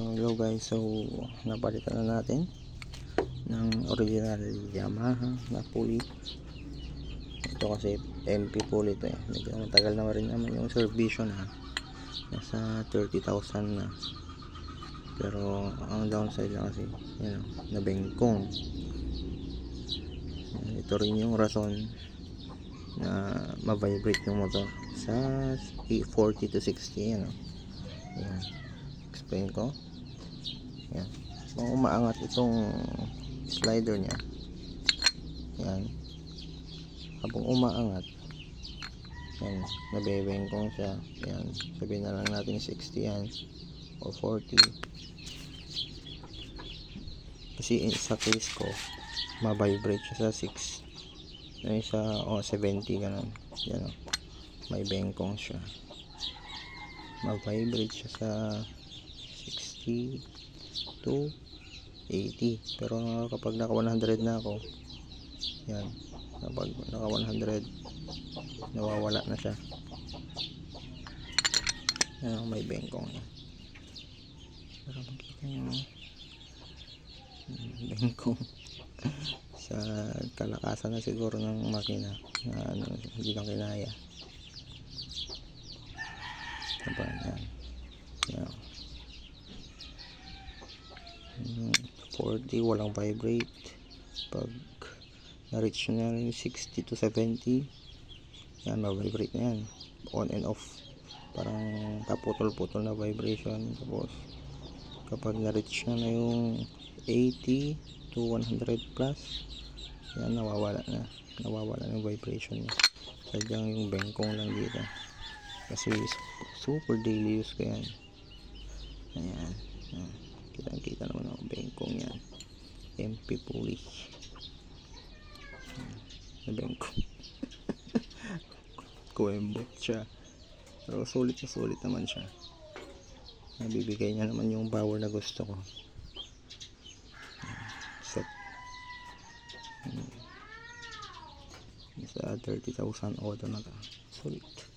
hello guys, so napalitan na natin ng original Yamaha na pulley. Ito kasi MP pulley ito eh. Medyo matagal na rin naman yung servisyo na. Nasa 30,000 na. Pero ang downside lang kasi, yun, nabengkong. Ito rin yung rason na ma-vibrate yung motor sa 40 to 60 yan. oh. Yan. Explain ko. Yan. Kung umaangat itong slider niya. Yan. Habang umaangat. Yan. Nabebengkong siya. Yan. Sabihin na lang natin 60 yan. O 40. Kasi sa case ko, ma-vibrate siya sa 6. Yung isa, o 70 ganun. Yan o. May bengkong siya mag-vibrate siya sa 60 to 80 pero kapag naka 100 na ako yan kapag naka 100 nawawala na siya. Yan may bengkong yan para makita nyo bengkong sa kalakasan na siguro ng makina na ano, hindi lang kinaya. Aba, yan. Yan. Hmm, 40, walang vibrate. Pag na-reach na yung 60 to 70, yan, ma-vibrate na yan. On and off. Parang kaputol-putol na vibration. Tapos, kapag na-reach na na yung 80 to 100 plus, yan, nawawala na. Nawawala na yung vibration niya. Sadyang yung bengkong lang dito kasi super daily use ko yan ayan, ayan. kitang kita naman ang bengkong yan. MP pulley na bengkong kuwembot siya. Pero sulit na sulit naman siya. Nabibigay niya naman yung power na gusto ko. Set. Sa 30,000 auto na to. Sulit